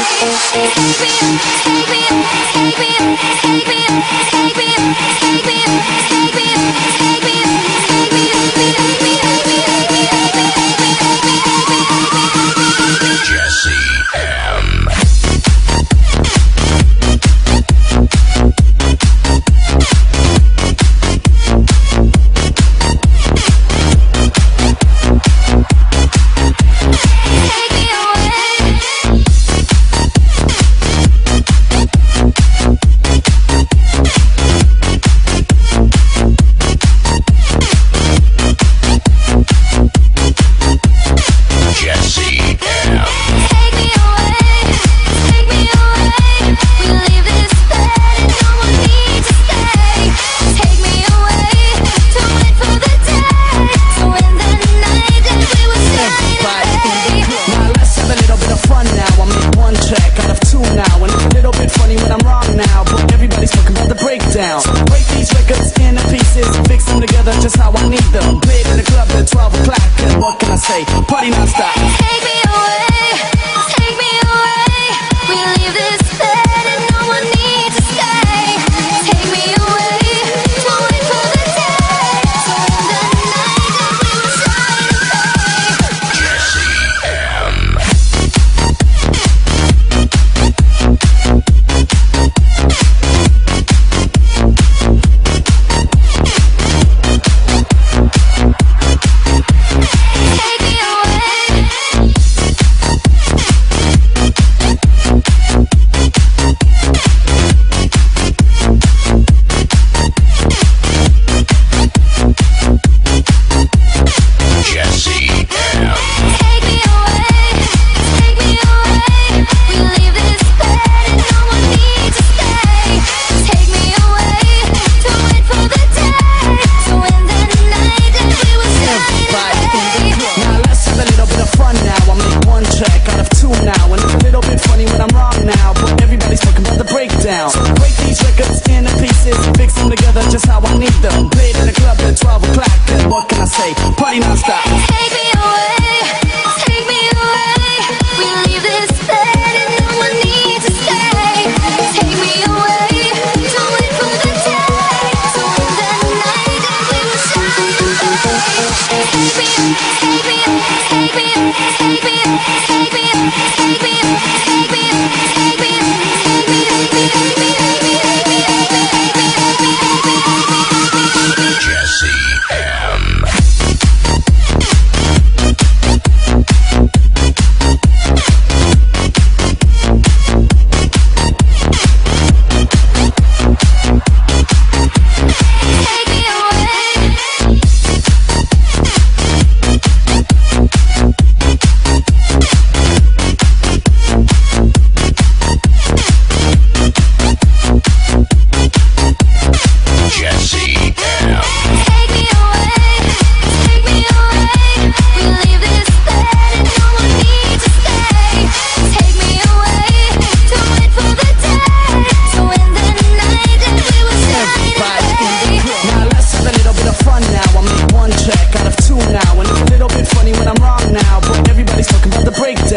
Take me, take me, take me, take me, take me, take me, take me, take me, take me, take me, party non-stop. Fix them together just how I need them Played in the club at 12 o'clock And what can I say? Party non-stop hey, hey.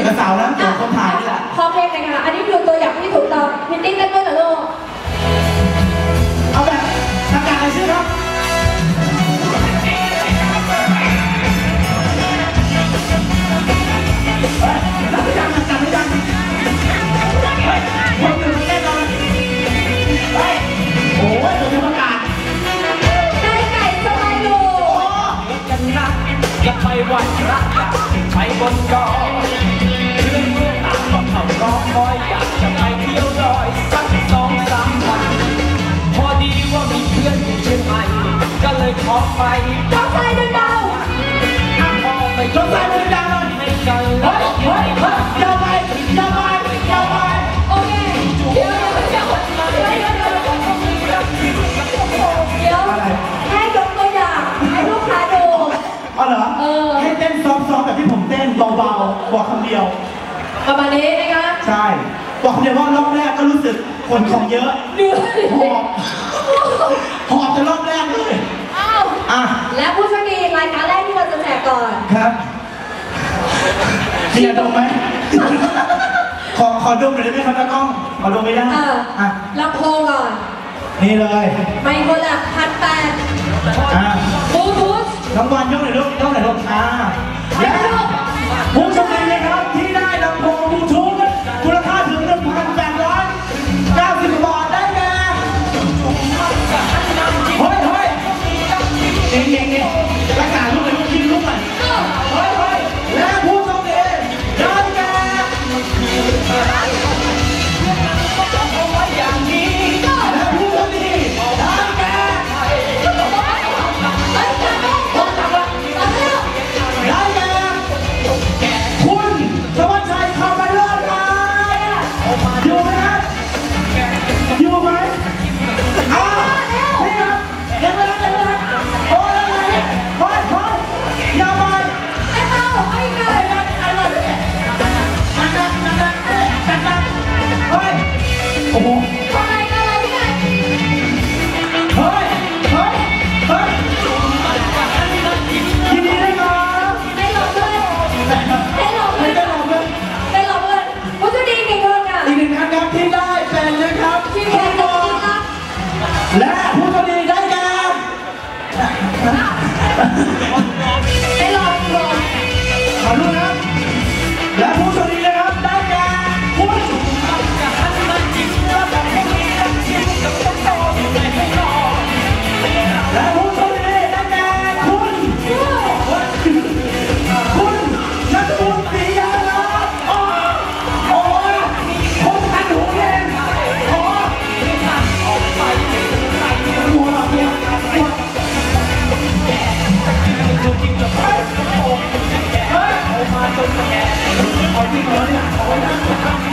กี่ยวกับสาวนะเดี๋ยวคนถ่ายนี่แหละ พอเพลงเลยค่ะ อันนี้คือตัวอย่างที่ถูกต้องมิตตี้เต้นด้วยเหรอลูก เบาๆ บอกคำเดียว ประมาณนี้นะคะใช่ บอกคำเดียวว่ารอบแรกก็รู้สึกขนของเยอะเหนื่อยหอบหอบจนรอบแรกเลยอ้าวอะแล้วผู้โชคดีรายการแรกที่เราจะแจกก่อน ครับมียาดมไหมขอขอดมหน่อยได้ไหมครับตากล้องขอดมไม่ได้อะลำโพงก่อน นี่เลยไมโครละพันแปดอะบูทูธน้องวันยกหน่อยลูกยกหน่อยลูกอ่า โอ้ Vamos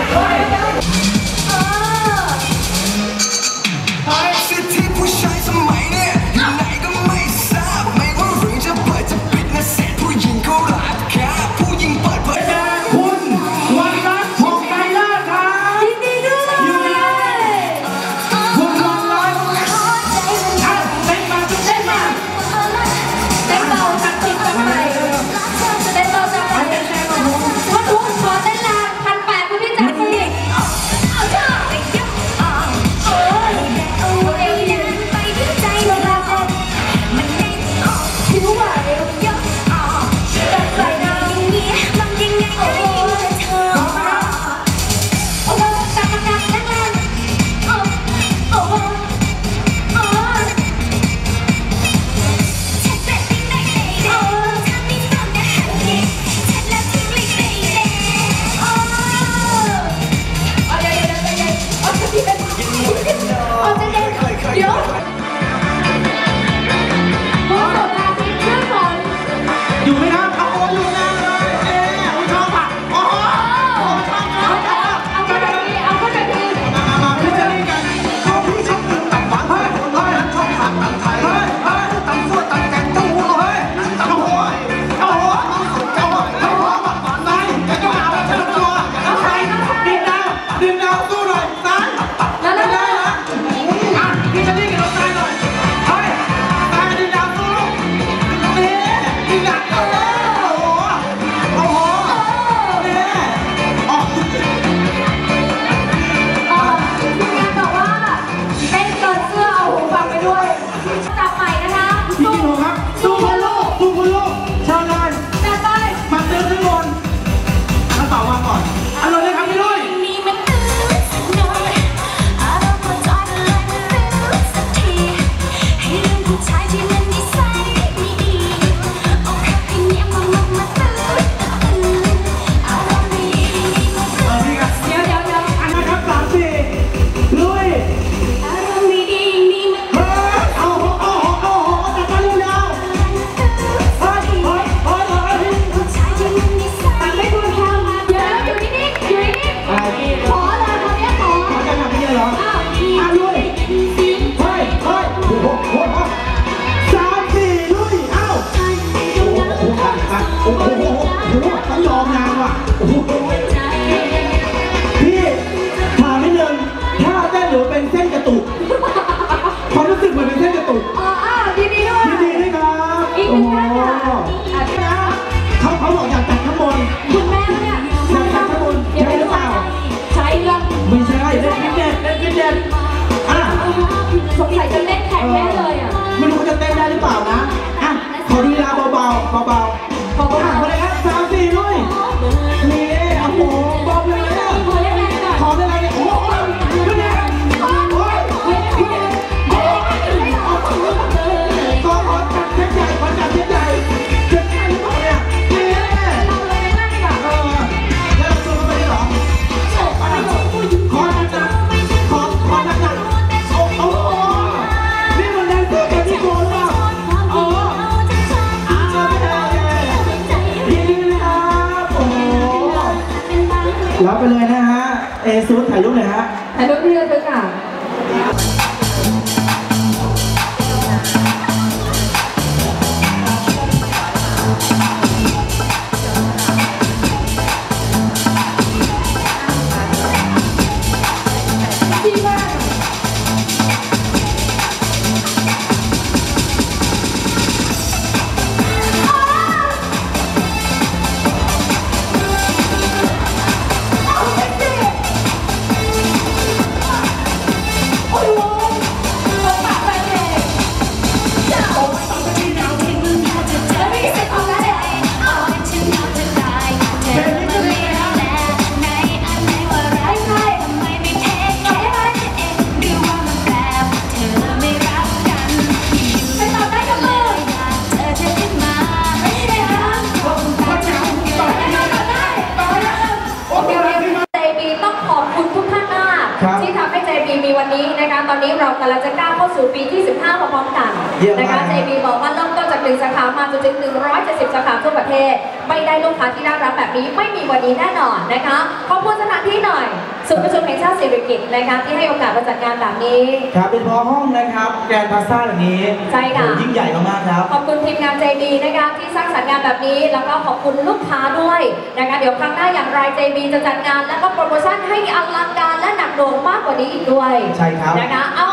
เทศ ไม่ได้ลูกค้าที่น่ารักแบบนี้ไม่มีวันนี้แน่นอนนะคะขอบคุณสถานที่หน่อยศูนย์ประชุมแห่งชาติสิริกิติ์นะคะที่ให้โอกาสมาจัดงานแบบนี้ ครับเป็นเพราะห้องนะครับแกรนด์พาซ่าแบบนี้ใช่ค่ะโอ้ยิ่งใหญ่มากๆครับ ขอบคุณทีมงานใจดีนะคะที่สร้างสรรค์งานแบบนี้ แล้วก็ขอบคุณลูกค้าด้วยนะคะเดี๋ยวครั้งหน้าอย่างไร JB จะจัดงาน แล้วก็โปรโมชั่นให้อลังการและหนักหน่วงมากกว่านี้อีกด้วย ใช่ครับนะคะเอ้า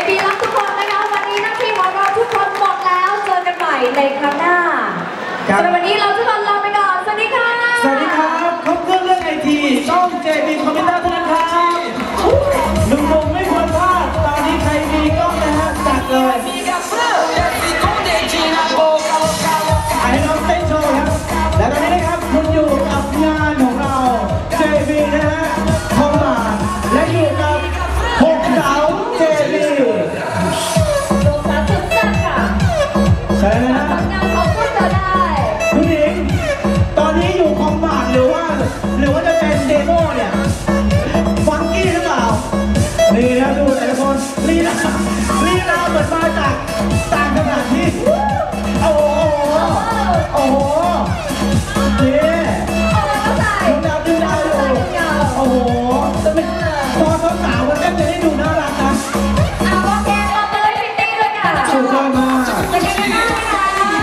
JB รักทุกคนนะคะ วันนี้หน้าที่ของเราทุกคนหมดแล้ว เจอกันใหม่ในครั้งหน้าครับ สำหรับวันนี้เราทุกคนลาไปก่อน สวัสดีค่ะ สวัสดีครับ ครบเครื่องเรื่องไอที ช่อง JB คอมพิวเตอร์เท่านั้นครับ ใ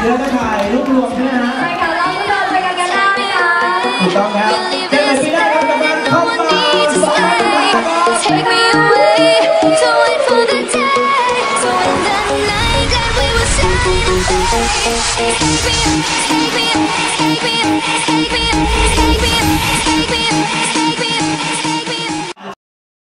เดี๋ยวจะถ่ายรูปรวมใช่ไหมฮะไปค่ะเราทุกคนไปกันกันได้ค่ะถูกต้องครับเจอกันปีหน้าครับกับการเข้ามาสองพันสิบแปดครับ